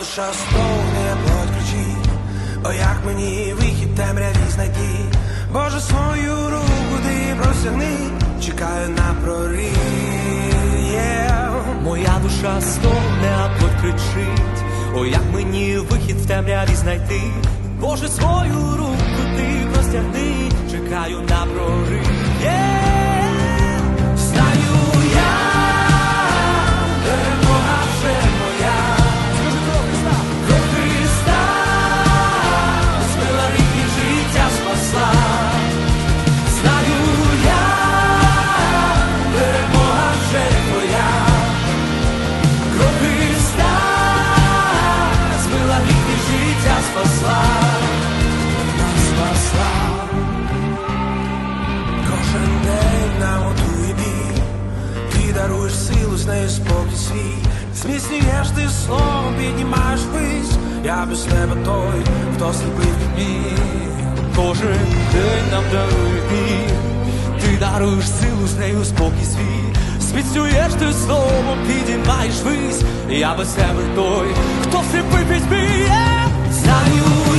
душа стогне, плоть кричить, о як мені вихід темряві знайти, Боже, свою руку ти простягни, чекаю на прорив. Yeah. Моя душа стогне, а плоть кричить, о, як мені вихід в темряві знайти. Боже, свою руку ти простягни, чекаю на прорив. Yeah! З нею спокій свій, зміцнюєш ти словом, піднімаєш вись, я без тебе той, хто сліпий від мій. Кожен день нам дарує вір, ти даруєш силу, з нею спокій свій, зміцнюєш ти словом, підіймаєш вись, я без тебе той, хто сліпий пітьмі. Знаю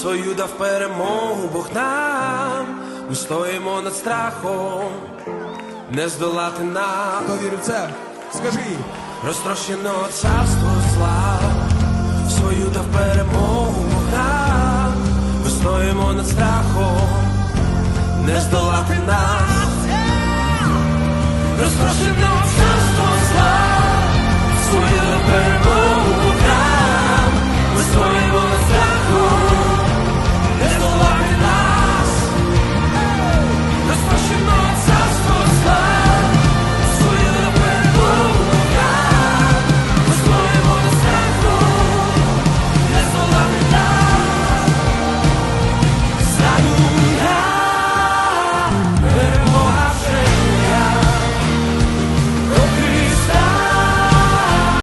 свою дав перемогу Бог нам, ми стоїмо над страхом, не здолати нам. Хто вірив це? Скажи. Розтрощено царство зла, свою дав перемогу Бог нам, ми стоїмо над страхом, не здолати нас. Розтрощено царство